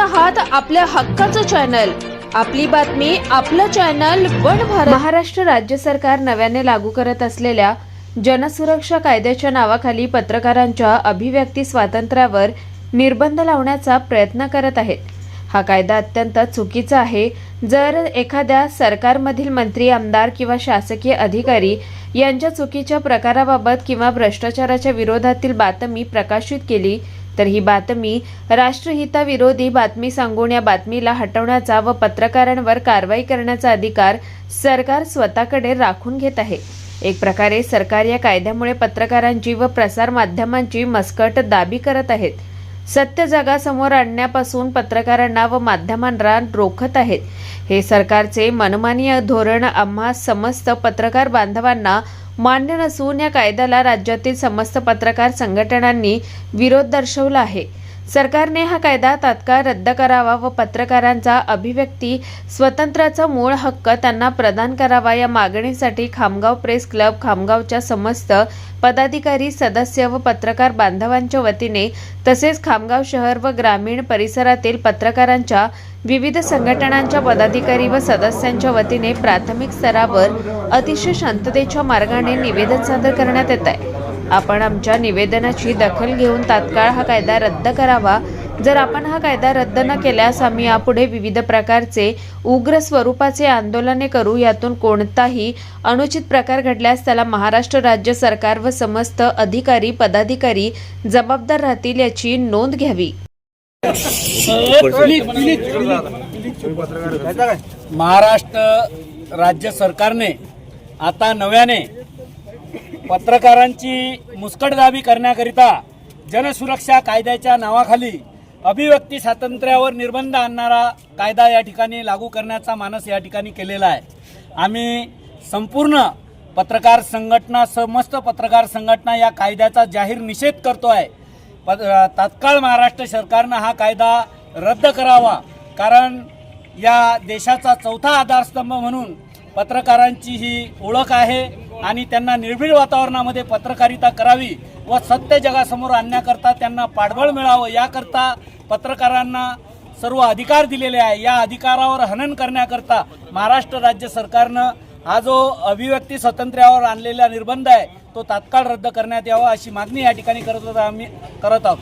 आहात आपल्या हक्काचं चॅनल. आपली बातमी आपलं चॅनल वन भारत. महाराष्ट्र राज्य सरकार नव्याने लागू करत असलेल्या जनसुरक्षा कायद्याच्या नावाखाली पत्रकारांच्या अभिव्यक्ती स्वातंत्र्यावर निर्बंध लावण्याचा प्रयत्न करत आहेत. हा कायदा अत्यंत चुकीचा आहे. जर एखाद्या सरकारमधील मंत्री आमदार किंवा शासकीय अधिकारी यांच्या चुकीच्या प्रकाराबाबत किंवा भ्रष्टाचाराच्या विरोधातील बातमी प्रकाशित केली तर ही बातमी राष्ट्रहिताविरोधी बातमी सांगून या बातमीला हटवण्याचा व पत्रकारांवर कारवाई करण्याचा अधिकार सरकार स्वतःकडे राखून घेत आहे. एक प्रकारे सरकार या कायद्यामुळे पत्रकारांची व प्रसार माध्यमांची मस्कट दाबी करत आहेत. सत्य जगासमोर आणण्यापासून पत्रकारांना व माध्यमांना रोखत आहेत. हे सरकारचे मनमानी धोरण आम्हा समस्त पत्रकार बांधवांना मान्य नसून या कायद्याला राज्यातील समस्त पत्रकार संघटनांनी विरोध दर्शवला आहे. सरकारने हा कायदा तात्काळ रद्द करावा व पत्रकारांचा अभिव्यक्ती स्वतंत्राचा मूळ हक्क त्यांना प्रदान करावा या मागणीसाठी खामगाव प्रेस क्लब खामगावच्या समस्त पदाधिकारी सदस्य व पत्रकार बांधवांच्या वतीने तसेच खामगाव शहर व ग्रामीण परिसरातील पत्रकारांच्या विविध संघटनांच्या पदाधिकारी व सदस्यांच्या वतीने प्राथमिक स्तरावर अतिशय शांततेच्या मार्गाने निवेदन सादर करण्यात येत आहे. आपण आमच्या निवेदनाची दखल घेऊन तात्काळ हा कायदा रद्द करावा. जर आपण हा कायदा रद्द न केल्यास आम्ही यापुढे विविध प्रकारचे उग्र स्वरूपाचे आंदोलने करू. यातून कोणताही अनुचित प्रकार घडल्यास त्याला महाराष्ट्र राज्य सरकार व समस्त अधिकारी पदाधिकारी जबाबदार राहतील याची नोंद घ्यावी. महाराष्ट्र राज्य सरकारने आता नव्याने पत्रकारांची मुस्कटदाबी करण्याकरिता जनसुरक्षा कायद्याच्या नावाखाली अभिव्यक्ती स्वातंत्र्यावर निर्बंध आणणारा कायदा या ठिकाणी लागू करण्याचा मानस या ठिकाणी केलेला आहे. आम्ही संपूर्ण पत्रकार संघटना समस्त पत्रकार संघटना या कायद्याचा जाहीर निषेध करतो आहे प तात्काळ महाराष्ट्र सरकारनं हा कायदा रद्द करावा. कारण या देशाचा चौथा आधारस्तंभ म्हणून पत्रकारांची ही ओळख आहे आणि त्यांना निर्भीड वातावरणामध्ये पत्रकारिता करावी व सत्य जगासमोर आणण्याकरता त्यांना पाठबळ मिळावं याकरता पत्रकारांना सर्व अधिकार दिलेले आहे. या अधिकारावर हनन करण्याकरता महाराष्ट्र राज्य सरकारनं हा जो अभिव्यक्ती स्वातंत्र्यावर आणलेला निर्बंध आहे तो तात्काळ रद्द करण्यात यावा अशी मागणी या ठिकाणी करत आम्ही करत आहोत.